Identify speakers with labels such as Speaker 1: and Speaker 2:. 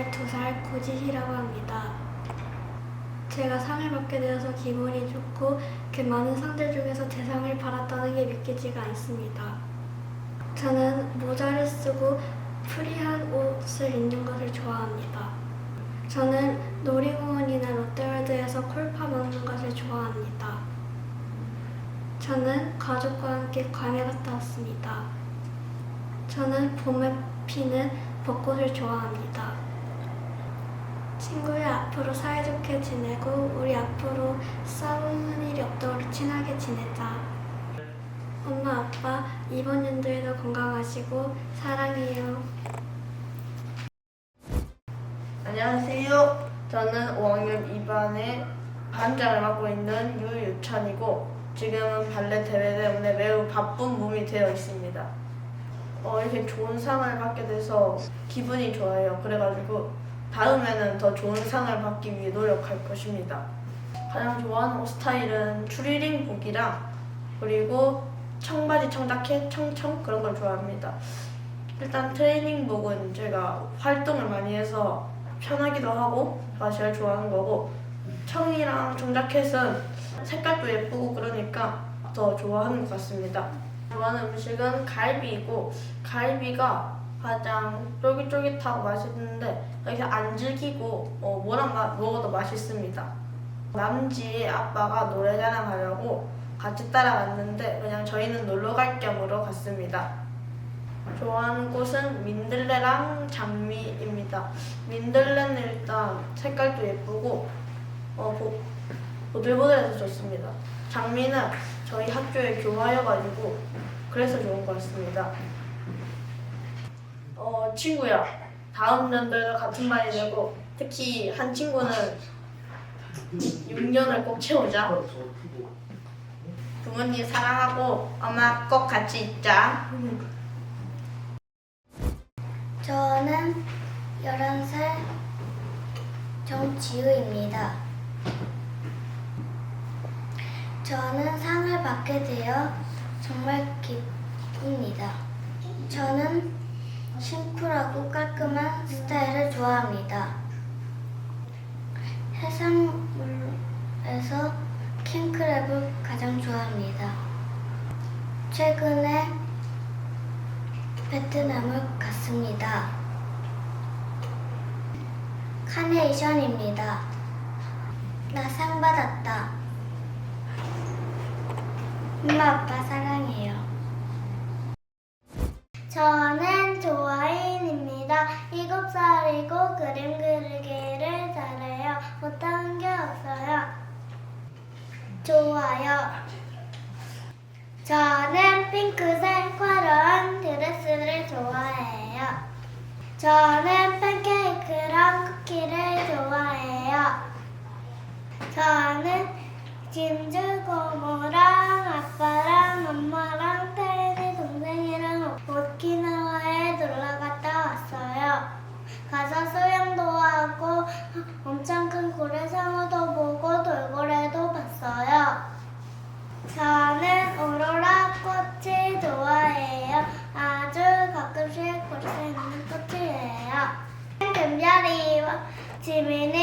Speaker 1: 12살 고지희라고 합니다. 제가 상을 받게 되어서 기분이 좋고 그 많은 상들 중에서 대상을 받았다는 게 믿기지가 않습니다. 저는 모자를 쓰고 프리한 옷을 입는 것을 좋아합니다. 저는 놀이공원이나 롯데월드에서 콜파 먹는 것을 좋아합니다. 저는 가족과 함께 괌에 갔다 왔습니다. 저는 봄에 피는 벚꽃을 좋아합니다. 친구야, 앞으로 사이좋게 지내고 우리 앞으로 싸우는 일이 없도록 친하게 지내자. 엄마, 아빠, 이번 연도에도 건강하시고 사랑해요.
Speaker 2: 안녕하세요. 저는 5학년 2반의 반장을 맡고 있는 유유찬이고 지금은 발레 대회 때문에 매우 바쁜 몸이 되어 있습니다. 어, 이렇게 좋은 상을 받게 돼서 기분이 좋아요. 그래가지고 다음에는 더 좋은 상을 받기 위해 노력할 것입니다. 가장 좋아하는 옷 스타일은 추리링복이랑 그리고 청바지, 청자켓, 청청 그런 걸 좋아합니다. 일단 트레이닝복은 제가 활동을 많이 해서 편하기도 하고 제가 제일 좋아하는 거고 청이랑 청자켓은 색깔도 예쁘고 그러니까 더 좋아하는 것 같습니다. 좋아하는 음식은 갈비이고 갈비가 가장 쫄깃쫄깃하고 맛있는데 이렇게 안 질기고 어, 뭐랑 마- 먹어도 맛있습니다. 남지의 아빠가 노래자랑 하려고 같이 따라갔는데 그냥 저희는 놀러 갈 겸으로 갔습니다. 좋아하는 꽃은 민들레랑 장미입니다. 민들레는 일단 색깔도 예쁘고 어, 보, 보들보들해서 좋습니다. 장미는 저희 학교에 교화여가지고 그래서 좋은 것 같습니다. 어 친구야 다음 연도에도 같은 반이 되고 특히 한 친구는 6년을 꼭 채우자. 부모님 사랑하고 엄마 꼭 같이 있자.
Speaker 3: 저는 11살 정지우입니다. 저는 상을 받게 되어 정말 기쁩니다. 심플하고 깔끔한 스타일을 좋아합니다. 해산물에서 킹크랩을 가장 좋아합니다. 최근에 베트남을 갔습니다. 카네이션입니다. 나 상 받았다. 엄마 아빠 사랑해요. 저는 조아인입니다. 일곱 살이고 그림 그리기를 잘해요. 못하는 게 없어요. 좋아요. 저는 핑크색 화려한 드레스를 좋아해요. 저는 팬케이크랑 쿠키를 좋아해요. 저는 진주 고모랑 아빠랑 엄마랑 태리 동생이랑 가